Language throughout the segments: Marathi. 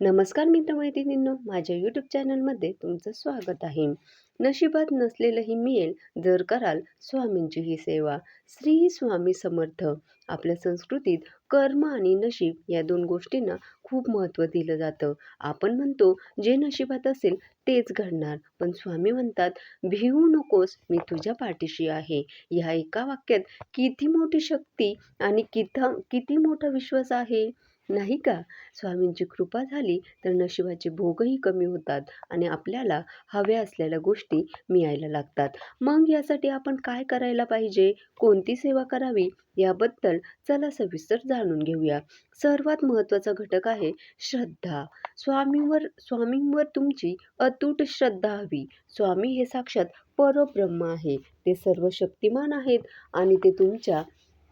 नमस्कार मित्रमैत्रिणींनो माझ्या यूट्यूब चॅनलमध्ये तुमचं स्वागत आहे. नशिबात नसलेलंही मिळेल जर कराल स्वामींची ही सेवा. श्री स्वामी समर्थ. आपल्या संस्कृतीत कर्म आणि नशीब या दोन गोष्टींना खूप महत्त्व दिलं जातं. आपण म्हणतो जे नशिबात असेल तेच घडणार. पण स्वामी म्हणतात भिवू नकोस मी तुझ्या पाठीशी आहे. ह्या एका वाक्यात किती मोठी शक्ती आणि किती किती मोठा विश्वास आहे? नाही का? स्वामींची कृपा झाली तर नशिबाचे भोगही कमी होतात आणि आपल्याला हव्या असलेल्या गोष्टी मिळायला लागतात. मग यासाठी आपण काय करायला पाहिजे? कोणती सेवा करावी? याबद्दल चला सविस्तर जाणून घेऊया. सर्वात महत्त्वाचा घटक आहे श्रद्धा. स्वामींवर स्वामींवर तुमची अतूट श्रद्धा हवी. स्वामी हे साक्षात परब्रह्म आहे. ते सर्व शक्तिमान आहेत आणि ते तुमच्या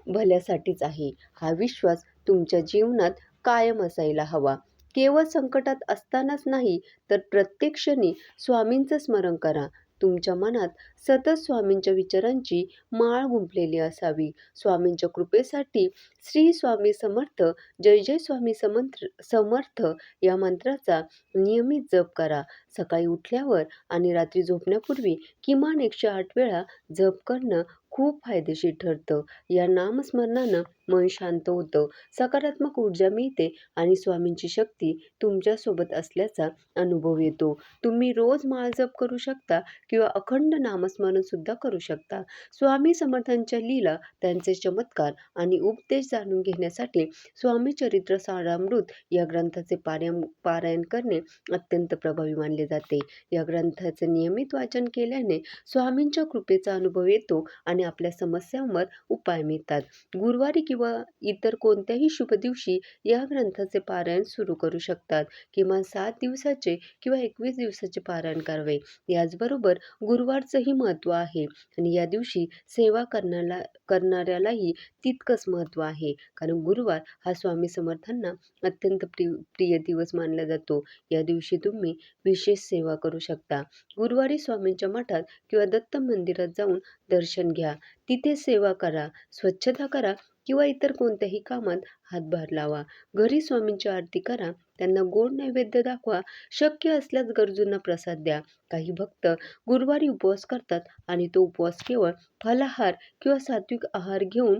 भल्यासाठीच आहे. हा विश्वास तुमच्या जीवनात कायम असायला हवा. केवळ संकटात असतानाच नाही तर प्रत्येक क्षणी स्वामींचं स्मरण करा. तुमच्या मनात सतत स्वामींच्या विचारांची माळ गुंपलेली असावी. स्वामींच्या कृपेसाठी श्री स्वामी समर्थ जय जय स्वामी समंत्र समर्थ या मंत्राचा नियमित जप करा. सकाळी उठल्यावर आणि रात्री झोपण्यापूर्वी किमान एकशे आठ वेळा जप करणं खूप फायदेशीर ठरतं. या नामस्मरणानं मन शांत होतं. सकारात्मक ऊर्जा मिळते आणि स्वामींची शक्ती तुमच्यासोबत असल्याचा अनुभव येतो. तुम्ही रोज माळजप करू शकता किंवा अखंड नामस्मरणसुद्धा करू शकता. स्वामी समर्थांच्या लीला त्यांचे चमत्कार आणि उपदेश जाणून घेण्यासाठी स्वामी चरित्र सारामृत या ग्रंथाचे पारायण पारायण करणे अत्यंत प्रभावी मानले जाते. या ग्रंथाचे नियमित वाचन केल्याने स्वामींच्या कृपेचा अनुभव येतो आणि आपल्या समस्यांवर उपाय मिळतात. गुरुवारी किंवा इतर कोणत्याही शुभ दिवशी या ग्रंथाचे पारायण सुरू करू शकतात किमान सात दिवसाचे किंवा एकवीस दिवसाचे पारायण करावे. याचबरोबर गुरुवारचंही महत्त्व आहे आणि या दिवशी सेवा करण्याला करणाऱ्यालाही तितकंच महत्त्व आहे. कारण गुरुवार हा स्वामी समर्थांना अत्यंत प्रिय प्रिय दिवस मानला जातो. या दिवशी तुम्ही विशेष सेवा करू शकता. गुरुवारी स्वामींच्या मठात किंवा दत्त मंदिरात जाऊन दर्शन घ्या. तिथे सेवा करा स्वच्छता करा किंवा इतर कोणत्याही कामात हातभार लावा. घरी स्वामींची आरती करा. त्यांना गोड नैवेद्य दाखवा. शक्य असल्यास गरजूंना प्रसाद द्या. काही भक्त गुरुवारी उपवास करतात आणि तो उपवास केवळ फलाहार किंवा सात्विक आहार घेऊन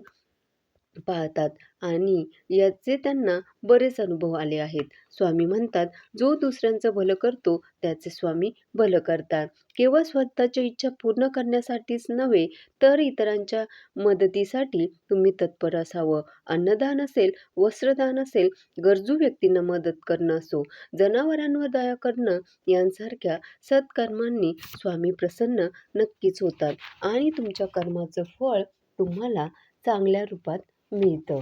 पाळतात. आणि याचे त्यांना बरेच अनुभव आले आहेत. स्वामी म्हणतात जो दुसऱ्यांचं भलं करतो त्याचे स्वामी भलं करतात. केवळ स्वतःच्या इच्छा पूर्ण करण्यासाठीच नव्हे तर इतरांच्या मदतीसाठी तुम्ही तत्पर असावं. अन्नदान असेल वस्त्रदान असेल गरजू व्यक्तींना मदत करणं असो. जनावरांवर दया करणं यांसारख्या सत्कर्मांनी स्वामी प्रसन्न नक्कीच होतात. आणि तुमच्या कर्माचं फळ तुम्हाला चांगल्या रूपात मिळतं.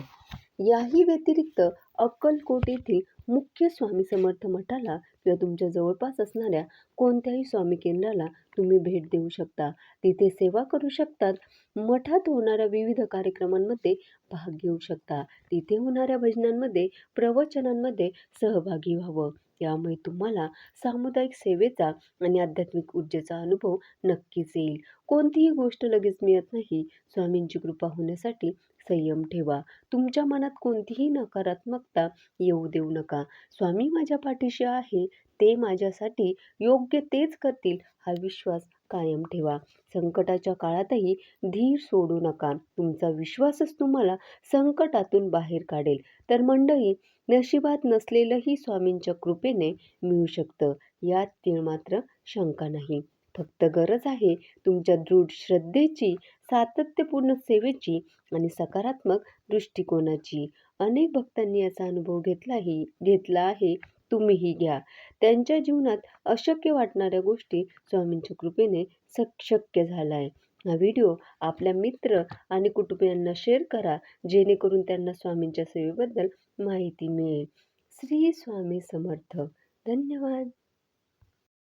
याही व्यतिरिक्त अक्कलकोट येथील मुख्य स्वामी समर्थ मठाला किंवा तुमच्या जवळपास असणाऱ्या कोणत्याही स्वामी केंद्राला तुम्ही भेट देऊ शकता. तिथे सेवा करू शकतात. मठात होणाऱ्या विविध कार्यक्रमांमध्ये भाग घेऊ शकता. तिथे होणाऱ्या भजनांमध्ये प्रवचनांमध्ये सहभागी व्हावं. यामुळे तुम्हाला सामुदायिक सेवेचा आणि आध्यात्मिक ऊर्जेचा अनुभव नक्कीच येईल. कोणतीही गोष्ट लगेच मिळत नाही. स्वामींची कृपा होण्यासाठी संयम ठेवा. तुमच्या मनात कोणतीही नकारात्मकता येऊ देऊ नका. स्वामी माझ्या पाठीशी आहे ते माझ्यासाठी योग्य तेच करतील हा विश्वास कायम ठेवा. संकटाच्या काळातही धीर सोडू नका. तुमचा विश्वासच तुम्हाला संकटातून बाहेर काढेल. तर मंडळी नशिबात नसलेलंही स्वामींच्या कृपेने मिळू शकतं. यात तीळ मात्र शंका नाही. फक्त गरज आहे तुमच्या दृढ श्रद्धेची सातत्यपूर्ण सेवेची आणि सकारात्मक दृष्टिकोनाची. अनेक भक्तांनी याचा अनुभव घेतलाही घेतला आहे. तुम्हीही घ्या. त्यांच्या जीवनात अशक्य वाटणाऱ्या गोष्टी स्वामींच्या कृपेने सक शक्य झाला आहे हा व्हिडिओ आपल्या मित्र आणि कुटुंबियांना शेअर करा जेणेकरून त्यांना स्वामींच्या सेवेबद्दल माहिती मिळेल. श्री स्वामी समर्थ. धन्यवाद.